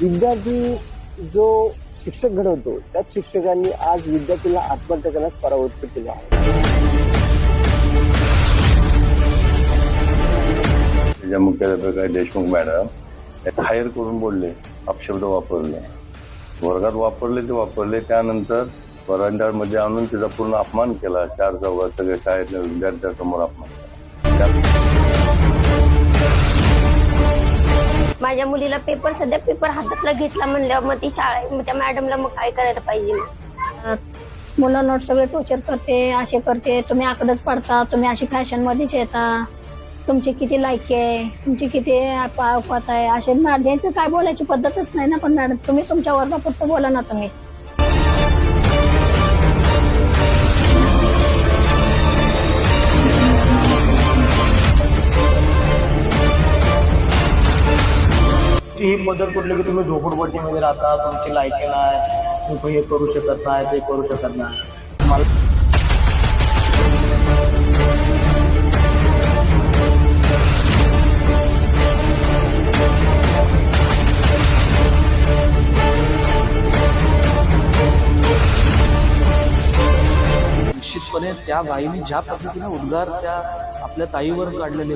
विद्यार्थी जो शिक्षक घडवतो त्याच शिक्षकांनी आज विद्यार्थ्याला आत्महत्या करण्यास परावृत्त केलं आहे. मुख्याध्यापक देशमुख मॅडम हायर करून बोलले अपशब्द वापरले. वर्गात वापरले ते वापरले त्यानंतर वरांडामध्ये आणून तिचा पूर्ण अपमान केला. चार चौघात सगळ्या शाळेतल्या विद्यार्थ्यांसमोर अपमान केला. माझ्या मुलीला पेपर सध्या पेपर हातातला घेतला म्हणल्यावर मग ती शाळा मग त्या मॅडमला मग काय करायला पाहिजे? मग मुलं नोट सगळे टोचर करते असे करते. तुम्ही आकडच पडता तुम्ही अशी फॅशन मध्येच येता. तुमची किती लायकी आहे तुमची किती अवकात आहे असे मॅडम यांचं काय बोलायची पद्धतच नाही ना पण मॅडम तुम्ही तुमच्या वर्गापुरतं बोला ना तुम्ही. तुमची ही पद्धत कुठली की तुम्ही झोपडपट्टीमध्ये राहता तुमची लायकी नाही तुम्ही हे करू शकत नाही ते करू शकत नाही? मला निश्चितपणे त्या बाईने ज्या पद्धतीने उद्गार त्या आपल्या ताईवर काढलेले